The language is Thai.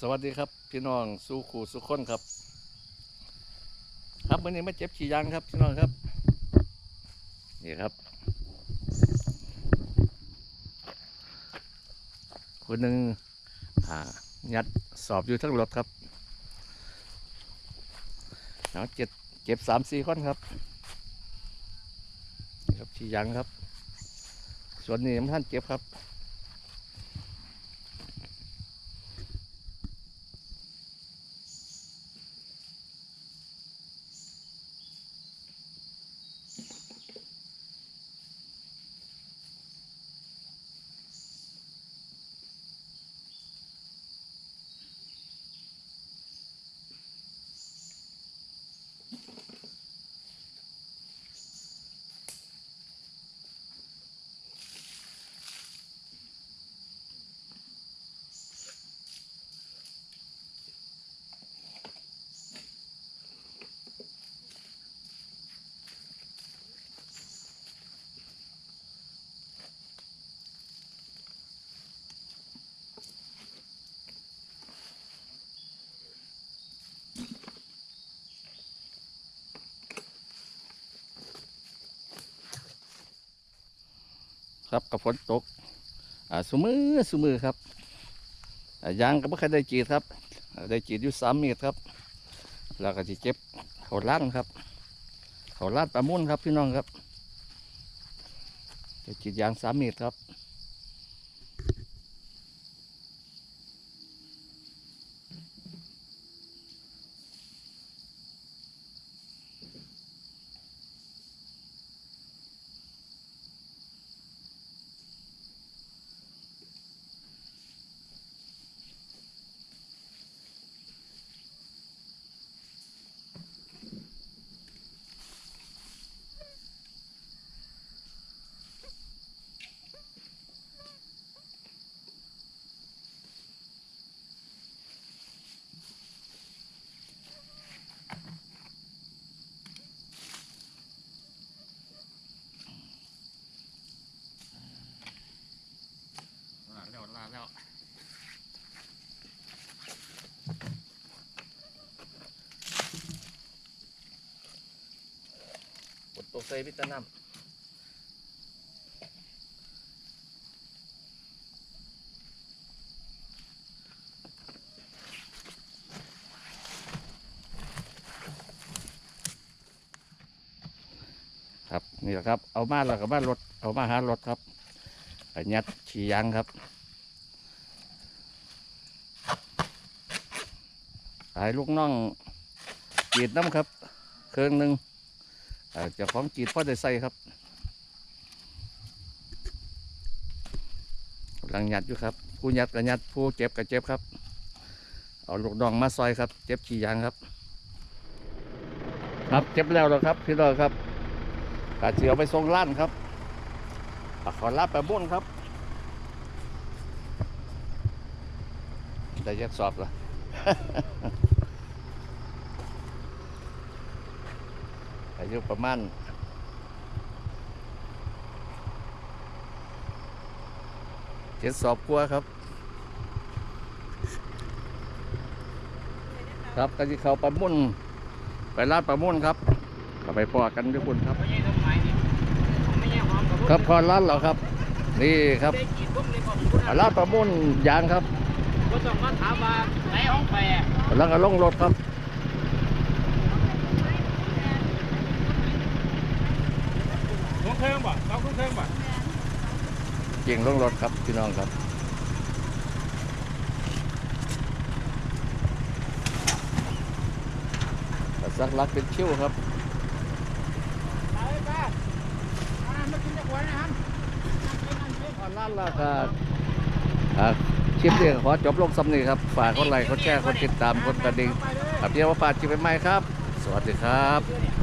สวัสดีครับ พี่น้องสู้ขู่สุขคนครับ ครับวันนี้มาเจ็บขี่ยางครับ พี่น้องครับ นี่ครับ คนหนึ่งอ่ายัดสอบอยู่ทั้งรถครับเอาเจ็บเจ็บสามสี่คนครับนี่ครับขี่ยางครับ ส่วนนี้ท่านเจ็บครับ ครับกับฝนตกอ่าสมือสมือครับยางก็ไม่เคยได้จีดครับ ได้จีดอยู่สามเมตรครับ แล้วก็จะเจ็บเขาล้านครับ เขาล้านประมุ่นครับพี่น้องครับไดจีดยางสามเมตรครับ ตัวใส่วิตาน้ำครับนี่แหละครับ เอามาแล้วก็มารถ เอามาหารถครับไปยัดฉียางครับขายลูกน้องจีดน้ำครับ เครื่องหนึ่ง เอ่อเจ้าของจีดพ่อได้ใส่ครับกำลังยัดอยู่ครับผู้ยัดก็ยัดผู้เจ็บก็เจ็บครับ เอาลูกน้องมาซอยครับ เจ็บฉียางครับ ครับเจ็บแล้วแล้วครับ พี่น้องครับกาเสียวไปส่งล้านครับอะขอรับไปบุ้นครับได้ยัดสอบละ อายุประมาณเจ็ดสอบกว่าครับ ครับก็ที่เขาประมุ่นไปลาดประมุ่นครับก็ไปพอกันทุกคนครับไม่ใช่ต้นไม้นี่ไม่ใช่หอมกับครับพอลาดแล้วครับ นี่ครับได้กินพวกนี้ของคุณอ่าลาดประมุ่นยางครับก็ต้องมาถามว่าไหนห้องแปรแล้วก็ลงรถครับ ลง เครื่องบ่ต้องเครื่องบ่เก่งลงรถครับพี่น้องครับสักลักเป็นชิวครับไปป้าอ่ามากินจากวันนะครับขอล้านราคาอ่าคลิปนี้ขอจบลงสำนีครับ ฝากกดไลค์กดแชร์กดติดตามกดกระดิ่งครับเดี๋ยวมาปาดจิบไปใหม่ครับ สวัสดีครับเดี๋ยวนี้